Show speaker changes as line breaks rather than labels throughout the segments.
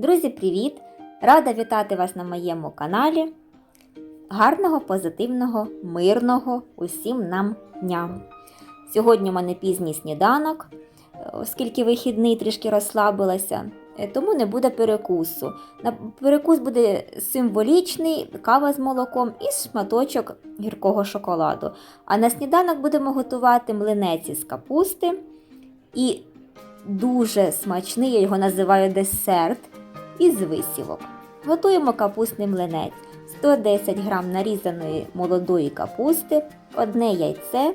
Друзі, привіт! Рада вітати вас на моєму каналі. Гарного, позитивного, мирного усім нам дня. Сьогодні у мене пізній сніданок, оскільки вихідний трішки розслабилася, е, тому не буде перекусу. Перекус буде символічний кава з молоком і шматочок гіркого шоколаду. А на сніданок будемо готувати млинець із капусти і дуже смачний, я його називаю десерт із висівок. Готуємо капустний млинець. 110 г нарізаної молодої капусти, одне яйце,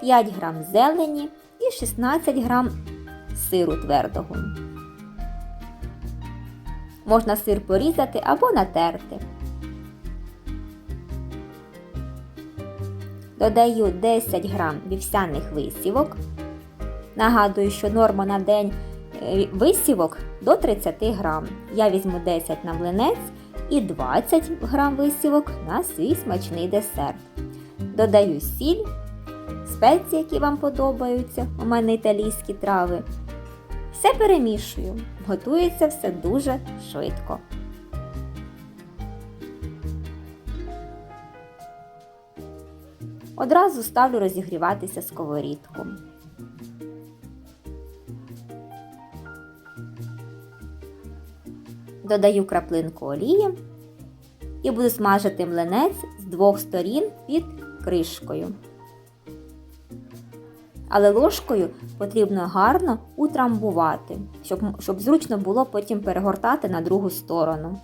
5 г зелені і 16 г сиру твердого. Можна сир порізати або натерти. Додаю 10 г вівсяних висівок. Нагадую, що норма на день висівок до 30 грам. Я візьму 10 на млинець і 20 грам висівок на свій смачний десерт. Додаю сіль, спеції, які вам подобаються, у мене італійські трави. Все перемішую. Готується все дуже швидко. Одразу ставлю розігріватися сковорідку. Додаю краплинку олії і буду смажити млинець з двох сторін під кришкою. Але ложкою потрібно гарно утрамбувати, щоб, щоб зручно було потім перегортати на другу сторону.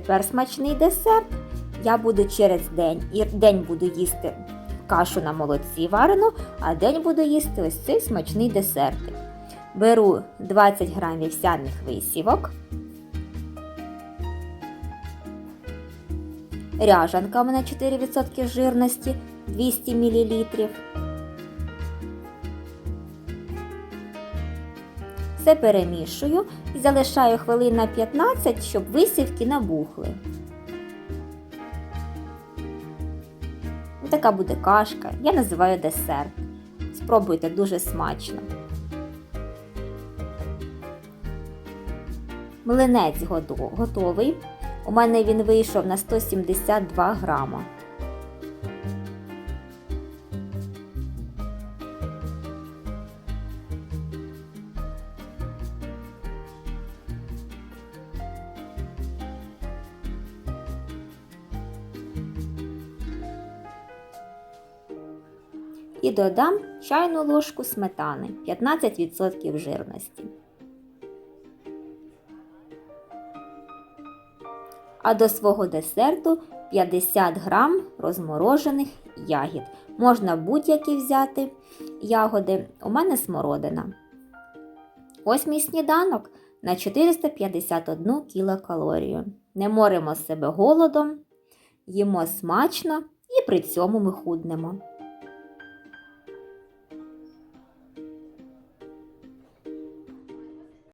Тепер смачний десерт. Я буду через день. І день буду їсти кашу на молоці варену, а день буду їсти ось цей смачний десертик. Беру 20 грамів вівсяних висівок. Ряжанка у мене 4% жирності 200 мл. Все перемішую і залишаю хвилин на 15, щоб висівки набухли. Така буде кашка, я називаю десерт. Спробуйте дуже смачно. Млинець готовий. У мене він вийшов на 172 грама. І додам чайну ложку сметани 15% жирності. А до свого десерту 50 грам розморожених ягід. Можна будь-які взяти ягоди, у мене смородина. Ось мій сніданок на 451 кілокалорію. Не моримо себе голодом, їмо смачно і при цьому ми худнемо.